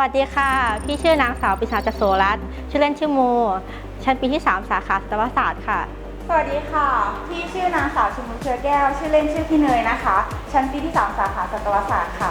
วัสดีค่ะ พี่ชื่อนางสาวปิศาจโสรัตน์ชื่อเล่นชื่อโม ชั้นปีที่ 3 สาขาสัตวศาสตร์ค่ะ สวัสดีค่ะ พี่ชื่อนางสาวชมพูเชื้อแก้ว ชื่อเล่นชื่อพี่เนยนะคะ ชั้นปีที่ 3 สาขาสัตวศาสตร์ค่ะ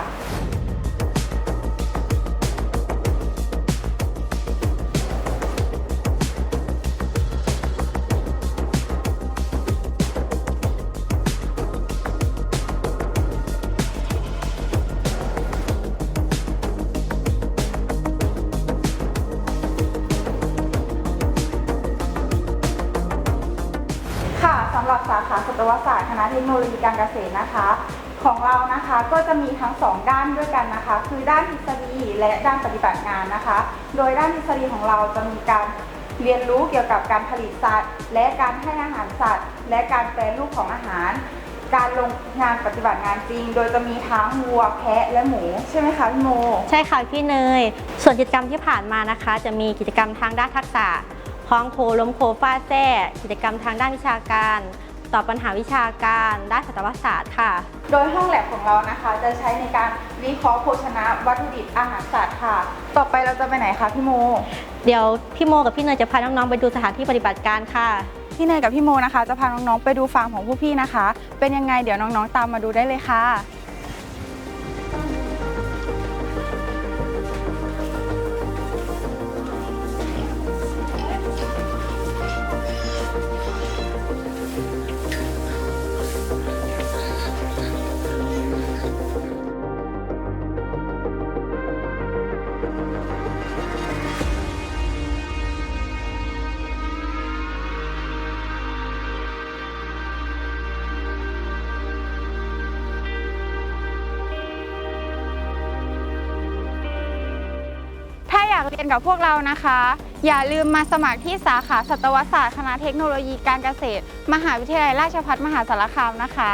ค่ะสำหรับสาขาสัตวศาสตร์คณะเทคโนโลยีการเกษตรนะคะ ของเรานะคะก็จะมีทั้งสองด้านด้วยกันนะคะ คือด้านทฤษฎีและด้านปฏิบัติงานนะคะ โดยด้านทฤษฎีของเราจะมีการเรียนรู้เกี่ยวกับการผลิตสัตว์ และการให้อาหารสัตว์ และการแปรรูปของอาหาร การลงงานปฏิบัติงานจริง โดยจะมีทั้งวัวแพะและหมูใช่ไหมคะพี่โม ใช่ค่ะพี่เนย ส่วนกิจกรรมที่ผ่านมานะคะ จะมีกิจกรรมทางด้านทักษะ คล้องโคล้มโคฟาดแท้กิจกรรมทางด้านวิชาการตอบปัญหาวิชาการด้านสัตวศาสตร์ค่ะ โดยห้องแลบของเรานะคะ จะใช้ในการวิเคราะห์โภชนะวัตถุดิบอาหารสัตว์ค่ะ ต่อไปเราจะไปไหนคะพี่โม เดี๋ยวพี่โมกับพี่เนยจะพาน้องๆไปดูสถานที่ปฏิบัติการค่ะ พี่เนยกับพี่โมนะคะ จะพาน้องๆไปดูฟาร์มของผู้พี่นะคะ เป็นยังไงเดี๋ยวน้องๆตามมาดูได้เลยค่ะากเรียนกับพวกเรานะคะ อย่าลืมมาสมัครที่สาขาสัตวศาสตร์คณะเทคโนโลยีการเกษตร มหาวิทยาลัยราชภัฏมหาสารคามนะคะ